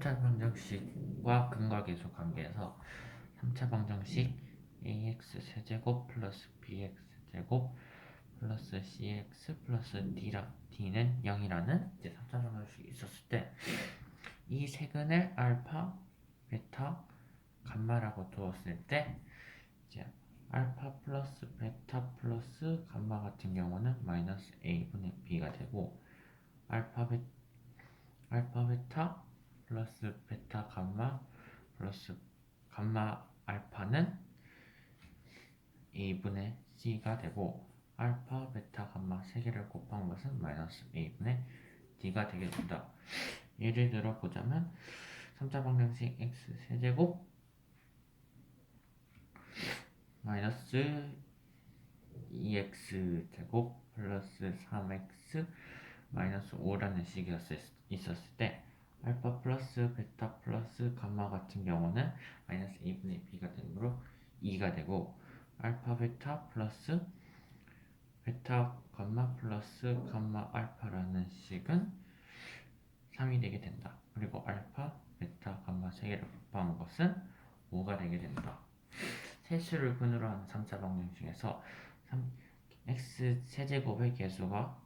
3차 방정식과 근각계수 관계에서 3차 방정식 ax 세제곱 플러스 bx 제곱 플러스 cx 플러스 d라, d는 0이라는 이제 3차 방정식이 있었을 때 이 세근을 알파, 베타, 감마라고 두었을 때 이제 알파 플러스 베타 플러스 감마 같은 경우는 마이너스 a분의 b가 되고 알파 베 알파 베타 플러스 베타 감마 플러스 감마 알파는 a분의 c가 되고 알파 베타 감마 세 개를 곱한 것은 마이너스 a분의 d가 되게 된다. 예를 들어 보자면 3차 방정식 x 세제곱 마이너스 2x 제곱 플러스 3x 마이너스 5라는 식이 있었을 때 알파 플러스 베타 플러스 감마 같은 경우는 마이너스 2분의 b가 되므로 2가 되고 알파 베타 플러스 베타 감마 플러스 감마 알파라는 식은 3이 되게 된다. 그리고 알파, 베타, 감마 세 개를 곱한 것은 5가 되게 된다. 세수를 근으로 하는 3차 방정식에서 3, x 세제곱의 개수가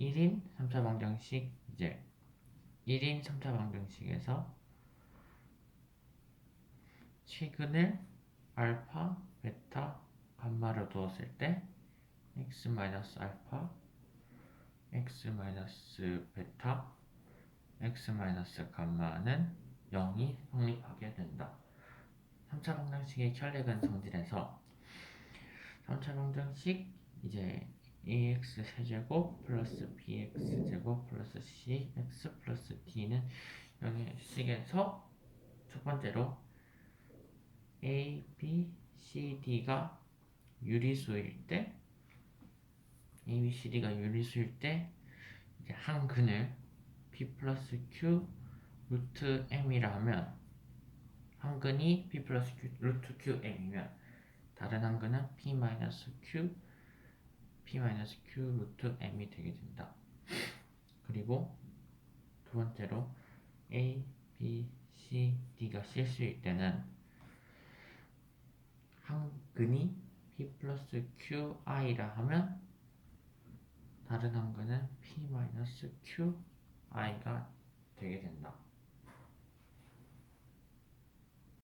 1인 3차 방정식 이제 1인 3차 방정식에서 최근을 알파, 베타, 감마로 두었을 때 x 마이너스 알파, x 마이너스 베타, x 마이너스 감마는 0이 성립하게 된다. 3차 방정식의 혈액은 성질에서 3차 방정식 이제 ax 세제곱 플러스 bx 제곱 플러스 cx 플러스 d는 여기 식에서 첫 번째로 a, b, c, d가 유리수일 때 a, b, c, d가 유리수일 때 이제 한 근을 p 플러스 q 루트 m이라 하면 한 근이 p 플러스 q 루트 qm이면 다른 한 근은 p 마이너스 q p 마이너스 q 루트 m이 되게 된다. 그리고 두 번째로 a, b, c, d가 실수일 때는 한 근이 p 플러스 qi라 하면 다른 한 근은 p 마이너스 qi가 되게 된다.